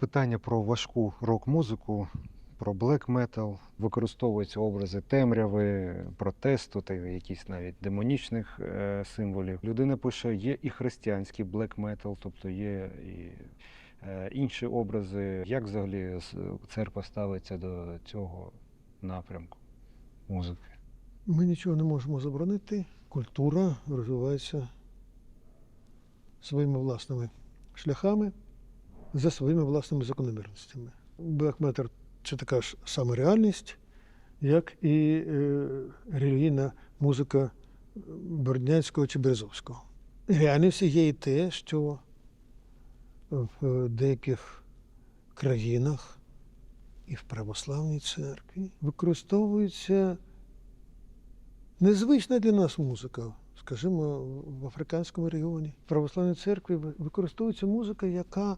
Питання про важку рок-музику, про блек метал, використовуються образи темряви, протесту та якісь навіть демонічних е, символів. Людина пише, є і християнський блек метал, тобто є і е, інші образи. Як взагалі церква ставиться до цього напрямку музики? Ми нічого не можемо заборонити. Культура розвивається своїми власними шляхами, за своїми власними закономірностями. Black – це така ж сама реальність, як і е, релігійна музика Бороднянського чи Березовського. Реальністю є і те, що в деяких країнах і в православній церкві використовується незвична для нас музика. Скажімо, в африканському регіоні в православній церкві використовується музика, яка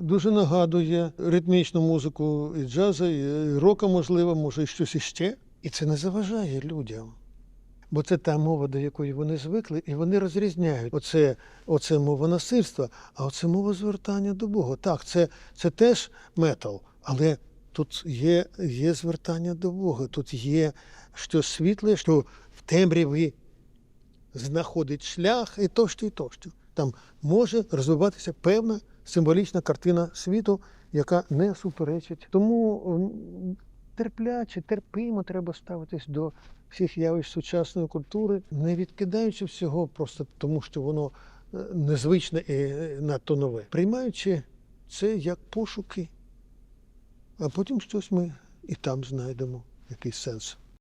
дуже нагадує ритмічну музику і джазу, і рока, можливо, може, і щось іще. І це не заважає людям. Бо це та мова, до якої вони звикли, і вони розрізняють. Оце, оце мова насильства, а оце мова звертання до Бога. Так, це, це теж метал, але тут є, є звертання до Бога, тут є щось світле, що в темряві знаходить шлях і тощо, і тощо. Там може розвиватися певна символічна картина світу, яка не суперечить. Тому терпляче, терпимо треба ставитись до всіх явищ сучасної культури, не відкидаючи всього просто тому, що воно е, незвичне і е, надто нове, приймаючи це як пошуки, а потім щось ми і там знайдемо, якийсь сенс.